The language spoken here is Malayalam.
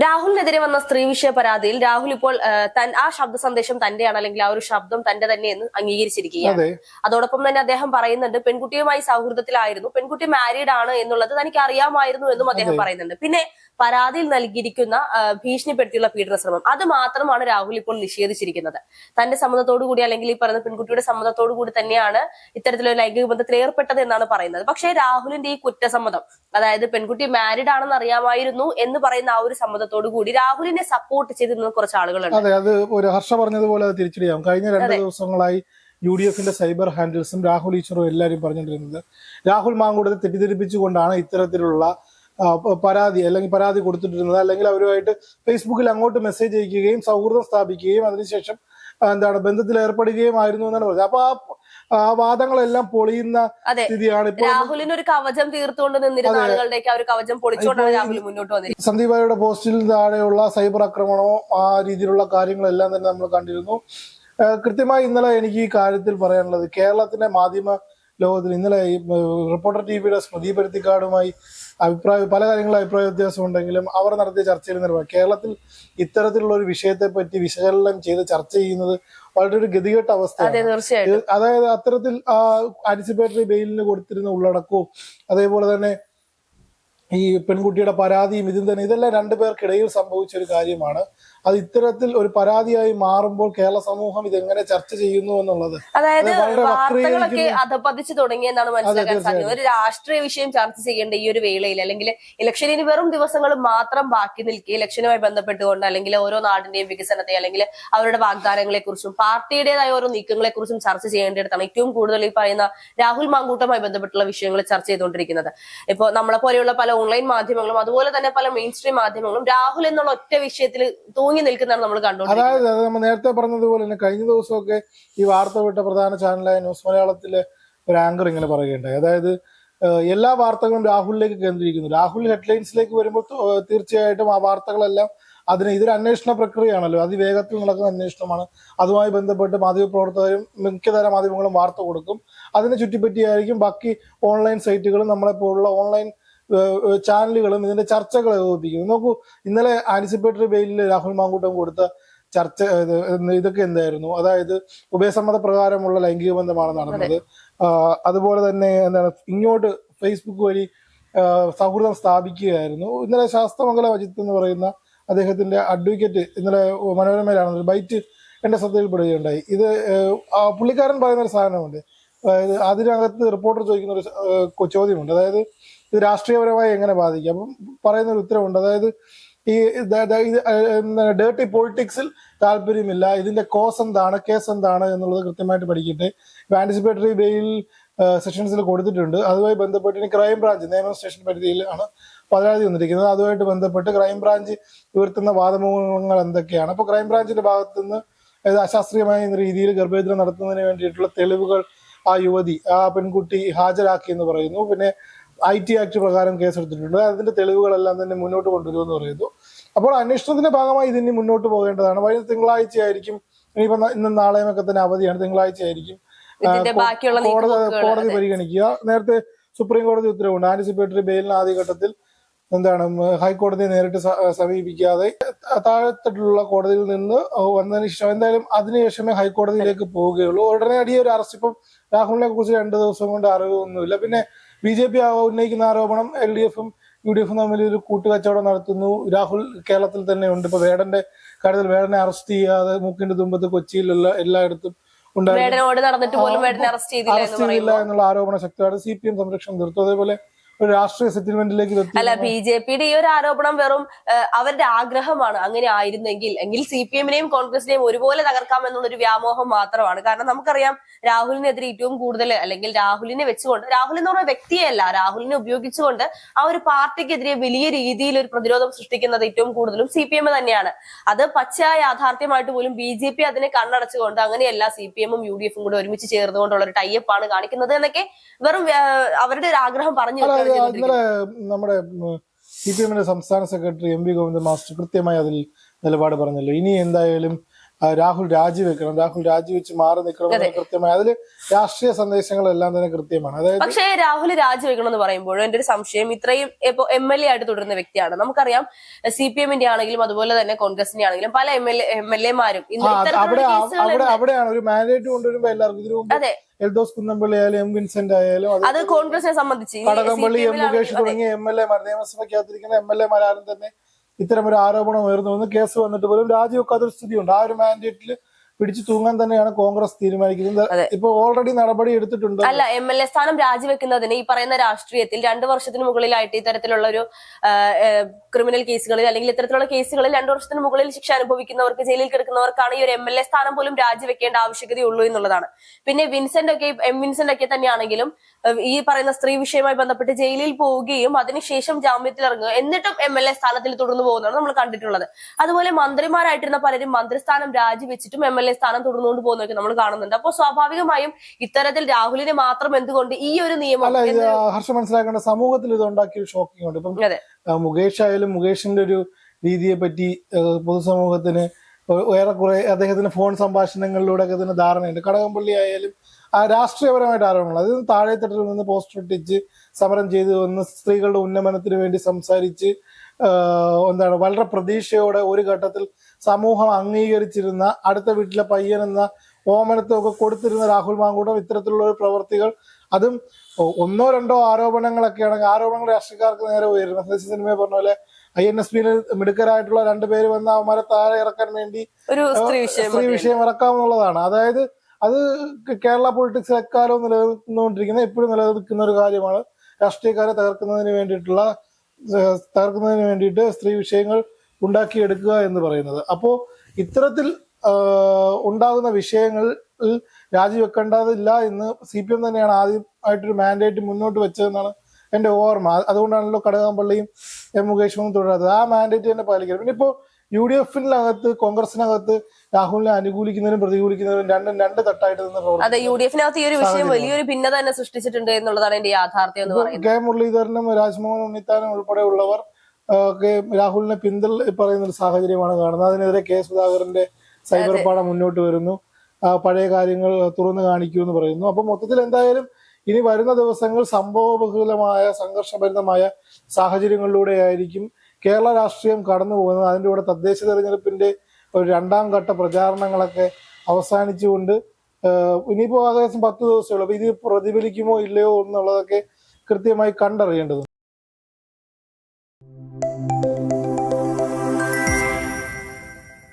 രാഹുലിനെതിരെ വന്ന സ്ത്രീ വിഷയ പരാതിയിൽ രാഹുൽ ഇപ്പോൾ ആ, തൻ- ആ ശബ്ദ സന്ദേശം തന്റെയാണ് അല്ലെങ്കിൽ ആ ഒരു ശബ്ദം തന്റെ തന്നെയെന്ന് അംഗീകരിച്ചിരിക്കുകയാണ്. അതോടൊപ്പം തന്നെ അദ്ദേഹം പറയുന്നുണ്ട് പെൺകുട്ടിയുമായി സൗഹൃദത്തിലായിരുന്നു പെൺകുട്ടി മാരീഡ് ആണ് എന്നുള്ളത് തനിക്ക് അറിയാമായിരുന്നു എന്നും അദ്ദേഹം പറയുന്നുണ്ട്. പിന്നെ പരാതിയിൽ നൽകിയിരിക്കുന്ന ഭീഷണിപ്പെടുത്തിയുള്ള പീഡന ശ്രമം അത് മാത്രമാണ് രാഹുൽ ഇപ്പോൾ നിഷേധിച്ചിരിക്കുന്നത്. തന്റെ സമ്മതത്തോടു കൂടി അല്ലെങ്കിൽ ഈ പറയുന്ന പെൺകുട്ടിയുടെ സമ്മതത്തോടു കൂടി തന്നെയാണ് ഇത്തരത്തിലൊരു ലൈംഗിക ബന്ധത്തിൽ ഏർപ്പെട്ടത് എന്നാണ് പറയുന്നത്. പക്ഷേ രാഹുലിന്റെ ഈ കുറ്റസമ്മതം അതായത് പെൺകുട്ടി മാരിഡ് ആണെന്ന് അറിയാമായിരുന്നു എന്ന് പറയുന്ന ആ ഒരു സമ്മതത്തോടു കൂടി രാഹുലിനെ സപ്പോർട്ട് ചെയ്ത് നിന്ന കുറച്ച് ആളുകളുണ്ട്. അതെ അത് ഒരു ഹർഷ പറഞ്ഞതുപോലെ തിരിച്ചറിയാം കഴിഞ്ഞ രണ്ട് ദിവസങ്ങളായി യു ഡി എഫിന്റെ സൈബർ ഹാൻഡിൽസും രാഹുൽ ഈശ്വറും എല്ലാവരും പറഞ്ഞുകൊണ്ടിരുന്നത് രാഹുൽ മാങ്കൂടത്തെ തെറ്റിദ്ധരിപ്പിച്ചുകൊണ്ടാണ് ഇത്തരത്തിലുള്ള പരാതി അല്ലെങ്കിൽ പരാതി കൊടുത്തിട്ടിരുന്നത് അല്ലെങ്കിൽ അവരുമായിട്ട് ഫേസ്ബുക്കിൽ അങ്ങോട്ട് മെസ്സേജ് അയക്കുകയും സൗഹൃദം സ്ഥാപിക്കുകയും അതിനുശേഷം എന്താണ് ബന്ധത്തിൽ ഏർപ്പെടുകയും ആയിരുന്നു എന്നാണ് പറഞ്ഞത്. അപ്പൊ ആ ആ വാദങ്ങളെല്ലാം പൊളിയുന്ന സ്ഥിതിയാണ് ഇപ്പോൾ രാഹുലിന് ഒരു കവചം തീർത്തുകൊണ്ട് നിന്നിരുന്ന ആളുകളുടെയൊക്കെ ആ ഒരു കവചം പൊളിച്ചുകൊണ്ടാണ് രാഹുൽ മുന്നോട്ട് സന്ദീപ് പോസ്റ്റിൽ താഴെയുള്ള സൈബർ ആക്രമണമോ ആ രീതിയിലുള്ള കാര്യങ്ങളെല്ലാം തന്നെ നമ്മൾ കണ്ടിരുന്നു. കൃത്യമായി ഇന്നലെ എനിക്ക് ഈ കാര്യത്തിൽ പറയാനുള്ളത് കേരളത്തിന്റെ മാധ്യമ ലോകത്തിൽ ഇന്നലെ ഈ റിപ്പോർട്ടർ ടി വിയുടെ സ്മൃതി പരുത്തിക്കാടുമായി അഭിപ്രായ പല കാര്യങ്ങളും അഭിപ്രായ വ്യത്യാസം ഉണ്ടെങ്കിലും അവർ നടത്തിയ ചർച്ചയിൽ നിന്ന് കേരളത്തിൽ ഇത്തരത്തിലുള്ള ഒരു വിഷയത്തെ പറ്റി വിശകലനം ചെയ്ത് ചർച്ച ചെയ്യുന്നത് വളരെ ഒരു ഗതികെട്ട അവസ്ഥ അവസ്ഥയാണ് അതായത് അത്തരത്തിൽ ആ ആന്റിസിപ്പേറ്ററി ബെയിലിന് കൊടുത്തിരുന്ന ഉള്ളടക്കവും അതേപോലെ തന്നെ ഈ പെൺകുട്ടിയുടെ പരാതിയും ഇതും തന്നെ ഇതെല്ലാം രണ്ടുപേർക്കിടയിൽ സംഭവിച്ച ഒരു കാര്യമാണ്. അത് ഇത്തരത്തിൽ ഒരു പരാതിയായി മാറുമ്പോൾ കേരള സമൂഹം ഇത് എങ്ങനെ ചർച്ച ചെയ്യുന്നു എന്നുള്ളത്? അതായത് വാർത്തകളൊക്കെ അധപ്പതിച്ചു തുടങ്ങിയെന്നാണ് മനസ്സിലാക്കാൻ സാധിക്കുന്നത്. ഒരു രാഷ്ട്രീയ വിഷയം ചർച്ച ചെയ്യേണ്ട ഈ ഒരു വേളയിൽ അല്ലെങ്കിൽ ഇലക്ഷൻ ഇനി വെറും ദിവസങ്ങൾ മാത്രം ബാക്കി നിൽക്കുക ഇലക്ഷനുമായി ബന്ധപ്പെട്ടുകൊണ്ട് അല്ലെങ്കിൽ ഓരോ നാടിന്റെയും വികസനത്തെ അല്ലെങ്കിൽ അവരുടെ വാഗ്ദാനങ്ങളെ കുറിച്ചും പാർട്ടിയുടേതായ ഓരോ നീക്കങ്ങളെ കുറിച്ചും ചർച്ച ചെയ്യേണ്ടിടത്താണ് ഏറ്റവും കൂടുതൽ ഈ പറയുന്ന രാഹുൽ മാങ്കൂട്ടുമായി ബന്ധപ്പെട്ടുള്ള വിഷയങ്ങൾ ചർച്ച ചെയ്തുകൊണ്ടിരിക്കുന്നത്. ഇപ്പോൾ നമ്മളെ പോലെയുള്ള പല ഓൺലൈൻ മാധ്യമങ്ങളും അതുപോലെ തന്നെ പല മെയിൻ സ്ട്രീം മാധ്യമങ്ങളും രാഹുൽ എന്നുള്ള ഒറ്റ വിഷയത്തിൽ തൂങ്ങി നിൽക്കുന്നതാണ് നമ്മൾ കണ്ടു അതായത് അത് നമ്മൾ നേരത്തെ പറഞ്ഞതുപോലെ തന്നെ കഴിഞ്ഞ ദിവസമൊക്കെ ഈ വാർത്ത വിട്ട പ്രധാന ചാനലായ ന്യൂസ് മലയാളത്തിലെ ഒരു ആങ്കർ ഇങ്ങനെ പറയുകയുണ്ടായി. അതായത് എല്ലാ വാർത്തകളും രാഹുലിലേക്ക് കേന്ദ്രീകരിക്കുന്നു. രാഹുൽ ഹെഡ്ലൈൻസിലേക്ക് വരുമ്പോൾ തീർച്ചയായിട്ടും ആ വാർത്തകളെല്ലാം അതിന് ഇതൊരു അന്വേഷണ പ്രക്രിയയാണല്ലോ. അതിവേഗത്തിൽ നടക്കുന്ന അന്വേഷണമാണ്. അതുമായി ബന്ധപ്പെട്ട് മാധ്യമപ്രവർത്തകരും മിക്കതരം മാധ്യമങ്ങളും വാർത്ത കൊടുക്കും. അതിനെ ചുറ്റിപ്പറ്റിയായിരിക്കും ബാക്കി ഓൺലൈൻ സൈറ്റുകളും നമ്മളെ പോലുള്ള ഓൺലൈൻ ചാനലുകളും ഇതിന്റെ ചർച്ചകൾ ഏകോപിപ്പിക്കുന്നു നോക്കൂ ഇന്നലെ ആനിസിപ്പേറ്ററി ബെയിലിൽ രാഹുൽ മാങ്കൂട്ടം കൊടുത്ത ചർച്ച ഇതൊക്കെ എന്തായിരുന്നു? അതായത് ഉഭയസമ്മത പ്രകാരമുള്ള ലൈംഗിക ബന്ധമാണ് നടന്നത്. അതുപോലെ തന്നെ എന്താണ് ഇങ്ങോട്ട് ഫേസ്ബുക്ക് വഴി സൗഹൃദം സ്ഥാപിക്കുകയായിരുന്നു. ഇന്നലെ ശാസ്ത്രമംഗല അജിത്ത് എന്ന് പറയുന്ന അദ്ദേഹത്തിന്റെ അഡ്വക്കേറ്റ് ഇന്നലെ മനോരമയിലാണ് ബൈറ്റ് എന്റെ ശ്രദ്ധയിൽപ്പെടുകയുണ്ടായി. ഇത് പുള്ളിക്കാരൻ പറയുന്ന ഒരു സാധനമുണ്ട്. അതായത് അതിനകത്ത് റിപ്പോർട്ടർ ചോദിക്കുന്ന ഒരു ചോദ്യമുണ്ട്. അതായത് ഇത് രാഷ്ട്രീയപരമായി എങ്ങനെ ബാധിക്കും? അപ്പം പറയുന്ന ഒരു ഉത്തരവുണ്ട്. അതായത് ഈ ഡേർട്ടി പൊളിറ്റിക്സിൽ താല്പര്യമില്ല. ഇതിന്റെ കോസ് എന്താണ്? കേസ് എന്താണ്? എന്നുള്ളത് കൃത്യമായിട്ട് പഠിക്കട്ടെ. ആന്റിസിപ്പേറ്ററി ബെയിൽ സെഷൻസിൽ കൊടുത്തിട്ടുണ്ട്. അതുമായി ബന്ധപ്പെട്ട് ഇനി ക്രൈം ബ്രാഞ്ച് നിയമ സ്റ്റേഷൻ പരിധിയിൽ ആണ് പരാതി വന്നിരിക്കുന്നത്. അതുമായിട്ട് ബന്ധപ്പെട്ട് ക്രൈം ബ്രാഞ്ച് ഉയർത്തുന്ന വാദമുഖങ്ങൾ എന്തൊക്കെയാണ്? അപ്പോൾ ക്രൈം ബ്രാഞ്ചിന്റെ ഭാഗത്തുനിന്ന് അശാസ്ത്രീയമായ രീതിയിൽ ഗർഭേദനം നടത്തുന്നതിന് വേണ്ടിയിട്ടുള്ള തെളിവുകൾ ആ യുവതി ആ പെൺകുട്ടി ഹാജരാക്കി എന്ന് പറയുന്നു. പിന്നെ ഐ ടി ആക്ട് പ്രകാരം കേസെടുത്തിട്ടുണ്ട്. അതിന്റെ തെളിവുകളെല്ലാം തന്നെ മുന്നോട്ട് കൊണ്ടുവരുമെന്ന് പറയുന്നു. അപ്പോൾ അന്വേഷണത്തിന്റെ ഭാഗമായി ഇതിന് മുന്നോട്ട് പോകേണ്ടതാണ്. വഴി തിങ്കളാഴ്ചയായിരിക്കും. ഇനിയിപ്പോ ഇന്ന് ഇന്നും നാളെയും ഒക്കെ തന്നെ അവധിയാണ്. തിങ്കളാഴ്ച ആയിരിക്കും ആ, ഇതിന്റെ കോ- കോടതി കോടതി പരിഗണിക്കുക. നേരത്തെ സുപ്രീം കോടതി ഉത്തരവുണ്ട്. ആന്റിസിപ്പേറ്ററി ബെയിലിന് ആദ്യഘട്ടത്തിൽ എന്താണ് ഹൈക്കോടതിയെ നേരിട്ട് സമീപിക്കാതെ താഴെത്തിട്ടുള്ള കോടതിയിൽ നിന്ന് വന്നതിന് ശേഷം എന്തായാലും അതിനുശേഷമേ ഹൈക്കോടതിയിലേക്ക് പോവുകയുള്ളൂ. ഉടനെ അടിയൊരു ഒരു അറസ്റ്റ് ഇപ്പം രാഹുലിനെ കുറിച്ച് രണ്ട് ദിവസം കൊണ്ട് അറിവൊന്നുമില്ല. പിന്നെ ബി ജെ പി ഉന്നയിക്കുന്ന ആരോപണം എൽ ഡി എഫും യു ഡി എഫും തമ്മിൽ ഒരു കൂട്ടുകച്ചവടം നടത്തുന്നു. രാഹുൽ കേരളത്തിൽ തന്നെ ഉണ്ട്. ഇപ്പൊ വേടന്റെ കാര്യത്തിൽ വേടനെ അറസ്റ്റ് ചെയ്യാതെ മൂക്കിന്റെ തുമ്പത്ത് കൊച്ചിയിലുള്ള എല്ലായിടത്തും ഉണ്ടായിരുന്നു. അറസ്റ്റ് ചെയ്തില്ല എന്നുള്ള ആരോപണ ശക്തിയാണ് സി പി എം സംരക്ഷണം തീർത്തു അതേപോലെ ഒരു രാഷ്ട്രീയ സെറ്റിൽമെന്റിലേക്ക് അല്ല ബി ജെ പിയുടെ ഈ ഒരു ആരോപണം വെറും അവരുടെ ആഗ്രഹമാണ് അങ്ങനെ ആയിരുന്നെങ്കിൽ എങ്കിൽ സി പി എമ്മിനെയും കോൺഗ്രസിനെയും ഒരുപോലെ തകർക്കാം എന്നുള്ളൊരു വ്യാമോഹം മാത്രമാണ്. കാരണം നമുക്കറിയാം രാഹുലിനെതിരെ ഏറ്റവും കൂടുതൽ അല്ലെങ്കിൽ രാഹുലിനെ വെച്ചുകൊണ്ട് രാഹുൽ എന്ന് പറഞ്ഞ വ്യക്തിയല്ല രാഹുലിനെ ഉപയോഗിച്ചുകൊണ്ട് ആ ഒരു പാർട്ടിക്കെതിരെ വലിയ രീതിയിൽ ഒരു പ്രതിരോധം സൃഷ്ടിക്കുന്നത് ഏറ്റവും കൂടുതലും സി പി എം തന്നെയാണ്. അത് പച്ചയായ യാഥാർത്ഥ്യമായിട്ട് പോലും ബി ജെ പി അതിനെ കണ്ണടച്ചുകൊണ്ട് അങ്ങനെയല്ല സി പി എമ്മും യു ഡി എഫും കൂടെ ഒരുമിച്ച് ചേർന്നുകൊണ്ടുള്ള ഒരു ടൈപ്പാണ് കാണിക്കുന്നത് എന്നൊക്കെ വെറും അവരുടെ ഒരു ആഗ്രഹം പറഞ്ഞു ഇന്നലെ നമ്മുടെ സി പി എമ്മിന്റെ സംസ്ഥാന secretary M V Govinda master കൃത്യമായി അതിൽ നിലപാട് പറഞ്ഞല്ലോ. ഇനി എന്തായാലും രാഹുൽ രാജിവെക്കണം. രാഹുൽ രാജിവെച്ച് മാറി നിൽക്കണം കൃത്യമായി. അതിൽ രാഷ്ട്രീയ സന്ദേശങ്ങളെല്ലാം തന്നെ കൃത്യമാണ്. അതായത് പക്ഷേ രാഹുൽ രാജിവെക്കണം എന്ന് പറയുമ്പോഴും എന്റെ ഒരു സംശയം ഇത്രയും ഇപ്പൊ എം എൽ എ ആയിട്ട് തുടരുന്ന വ്യക്തിയാണ്. നമുക്കറിയാം സി പി എമ്മിന്റെ ആണെങ്കിലും അതുപോലെ തന്നെ കോൺഗ്രസിന്റെ ആണെങ്കിലും പല എം എൽ എം എൽ എമാരും അവിടെ അവിടെ അവിടെയാണ്. ഒരു മാൻഡേറ്റ് കൊണ്ടുവരുമ്പോ എല്ലാവർക്കും ഇതിനു അതെ. എൽദോസ് കുന്നംപള്ളി ആയാലും എം വിൻസെന്റ് ആയാലും അത് കോൺഗ്രസിനെ സംബന്ധിച്ച് കടകംപള്ളി എം മുകേഷ് തുടങ്ങിയ എം എൽ എമാർ നിയമസഭയ്ക്കകത്തിരിക്കുന്ന എം എൽ എമാരും തന്നെ ഇത്തരം ഒരു ആരോപണം ഉയർന്നു വന്ന് കേസ് വന്നിട്ട് പോലും രാജിവെക്കാത്തൊരു സ്ഥിതിയുണ്ട്. ആ ഒരു മാൻഡേറ്റിൽ പിടിച്ചു തൂങ്ങാൻ തന്നെയാണ് കോൺഗ്രസ് തീരുമാനിക്കുന്നത്. ഇപ്പൊ ഓൾറെഡി നടപടി എടുത്തിട്ടുണ്ട്. അല്ല എം എൽ എ സ്ഥാനം രാജിവെക്കുന്നതിന് ഈ പറയുന്ന രാഷ്ട്രീയത്തിൽ രണ്ടു വർഷത്തിന് മുകളിലായിട്ട് ഇത്തരത്തിലുള്ള ഒരു ക്രിമിനൽ കേസുകളിൽ അല്ലെങ്കിൽ ഇത്തരത്തിലുള്ള കേസുകളിൽ രണ്ടു വർഷത്തിന് മുകളിൽ ശിക്ഷ അനുഭവിക്കുന്നവർക്ക് ജയിലിൽ കിടക്കുന്നവർക്കാണ് ഈ ഒരു എം എൽ എ സ്ഥാനം പോലും രാജിവെക്കേണ്ട ആവശ്യകതയുള്ളൂ എന്നുള്ളതാണ്. പിന്നെ വിൻസെന്റ് ഒക്കെ എം വിൻസെന്റ് ഒക്കെ തന്നെയാണെങ്കിലും ഈ പറയുന്ന സ്ത്രീ വിഷയവുമായി ബന്ധപ്പെട്ട് ജയിലിൽ പോവുകയും അതിനുശേഷം ജാമ്യത്തിൽ ഇറങ്ങുക എന്നിട്ടും എം എൽ എ സ്ഥാനത്തിൽ തുടർന്നു പോകുന്നതാണ് നമ്മൾ കണ്ടിട്ടുള്ളത്. അതുപോലെ മന്ത്രിമാരായിട്ടിരുന്ന പലരും മന്ത്രിസ്ഥാനം രാജിവെച്ചിട്ടും എം എൽ എ സ്ഥാനം തുടർന്നുകൊണ്ട് പോകുന്നതൊക്കെ നമ്മൾ കാണുന്നുണ്ട്. അപ്പോൾ സ്വാഭാവികമായും ഇത്തരത്തിൽ രാഹുലിനെ മാത്രം എന്തുകൊണ്ട് ഈ ഒരു നിയമം ഹർഷം മനസ്സിലാക്കേണ്ട സമൂഹത്തിൽ ഇത് ഉണ്ടാക്കിയ ഷോക്കിംഗ് ഉണ്ട് ഇപ്പം അതെ. മുകേഷ് ആയാലും മുകേഷിന്റെ ഒരു രീതിയെ പറ്റി പൊതുസമൂഹത്തിന് ഏറെക്കുറെ അദ്ദേഹത്തിന് ഫോൺ സംഭാഷണങ്ങളിലൂടെ ഒക്കെ തന്നെ ധാരണയുണ്ട്. കടകംപള്ളി ആയാലും ആ രാഷ്ട്രീയപരമായിട്ട് ആരോപണങ്ങൾ. അതായത് താഴെത്തട്ടിൽ നിന്ന് പോസ്റ്റർ ഒട്ടിച്ച് സമരം ചെയ്തു വന്ന് സ്ത്രീകളുടെ ഉന്നമനത്തിന് വേണ്ടി സംസാരിച്ച് എന്താണ് വളരെ പ്രതീക്ഷയോടെ ഒരു ഘട്ടത്തിൽ സമൂഹം അംഗീകരിച്ചിരുന്ന അടുത്ത വീട്ടിലെ പയ്യൻ എന്ന ഓമനത്വമൊക്കെ കൊടുത്തിരുന്ന രാഹുൽ മാങ്കൂട്ടം ഇത്തരത്തിലുള്ള ഒരു പ്രവർത്തികൾ. അതും ഒന്നോ രണ്ടോ ആരോപണങ്ങളൊക്കെ ആണെങ്കിൽ ആരോപണങ്ങൾ രാഷ്ട്രീയക്കാർക്ക് നേരെ ഉയരുന്നു. സതീശ് സിനിമയെ പറഞ്ഞ പോലെ ഐ എൻ എസ് പിയിൽ മിടുക്കരായിട്ടുള്ള രണ്ടുപേര് വന്ന് അവന്മാരെ താഴെ ഇറക്കാൻ വേണ്ടി സ്ത്രീ വിഷയം സ്ത്രീ വിഷയം ഇറക്കാമെന്നുള്ളതാണ്. അതായത് അത് കേരള പൊളിറ്റിക്സ് എക്കാലവും നിലനിൽക്കുന്നുകൊണ്ടിരിക്കുന്ന എപ്പോഴും നിലനിൽക്കുന്ന ഒരു കാര്യമാണ് രാഷ്ട്രീയക്കാരെ തകർക്കുന്നതിന് വേണ്ടിയിട്ടുള്ള തകർക്കുന്നതിന് വേണ്ടിയിട്ട് സ്ത്രീ വിഷയങ്ങൾ ഉണ്ടാക്കിയെടുക്കുക എന്ന് പറയുന്നത്. അപ്പോ ഇത്തരത്തിൽ ഉണ്ടാകുന്ന വിഷയങ്ങളിൽ രാജിവെക്കേണ്ടതില്ല എന്ന് സി പി എം തന്നെയാണ് ആദ്യമായിട്ടൊരു മാൻഡേറ്റ് മുന്നോട്ട് വെച്ചതെന്നാണ് എന്റെ ഓർമ്മ. അത് അതുകൊണ്ടാണല്ലോ കടകംപള്ളിയും എം മുകേഷും തുടരാത്തത് ആ മാൻഡേറ്റ് തന്നെ പാലിക്കണം. പിന്നെ ഇപ്പോ യു ഡി എഫിനകത്ത് കോൺഗ്രസിനകത്ത് രാഹുലിനെ അനുകൂലിക്കുന്നതിനും പ്രതികൂലിക്കുന്നതിനും രണ്ടും രണ്ട് തട്ടായിട്ട് നിന്ന് അതെ യു ഡി എഫിനകത്ത് ഈ ഒരു വിഷയം വലിയൊരു ഭിന്നത തന്നെ സൃഷ്ടിച്ചിട്ടുണ്ട് എന്നുള്ളതാണ് എന്റെ യാഥാർത്ഥ്യം കെ മുരളീധരനും രാജ്മോഹൻ ഉണ്ണിത്താനും ഉൾപ്പെടെയുള്ളവർ ഒക്കെ രാഹുലിനെ പിന്തള്ളി പറയുന്ന ഒരു സാഹചര്യമാണ് കാണുന്നത്. അതിനെതിരെ കെ സുധാകരന്റെ സൈബർ പാട മുന്നോട്ട് വരുന്നു. പഴയ കാര്യങ്ങൾ തുറന്നു കാണിക്കൂ എന്ന് പറയുന്നു. അപ്പൊ മൊത്തത്തിൽ എന്തായാലും ഇനി വരുന്ന ദിവസങ്ങൾ സംഭവബഹുലമായ സംഘർഷഭരിതമായ സാഹചര്യങ്ങളിലൂടെ ആയിരിക്കും കേരള രാഷ്ട്രീയം കടന്നു പോകുന്നത്. അതിന്റെ കൂടെ തദ്ദേശ തെരഞ്ഞെടുപ്പിന്റെ ഒരു രണ്ടാം ഘട്ട പ്രചാരണങ്ങളൊക്കെ അവസാനിച്ചുകൊണ്ട് ഇനിയിപ്പോൾ ഇനിയിപ്പോ ഏകദേശം പത്ത് ദിവസമേ ഉള്ളൂ. അപ്പൊ ഇത് പ്രതിഫലിക്കുമോ ഇല്ലയോ എന്നുള്ളതൊക്കെ കൃത്യമായി കണ്ടറിയേണ്ടതുണ്ട്.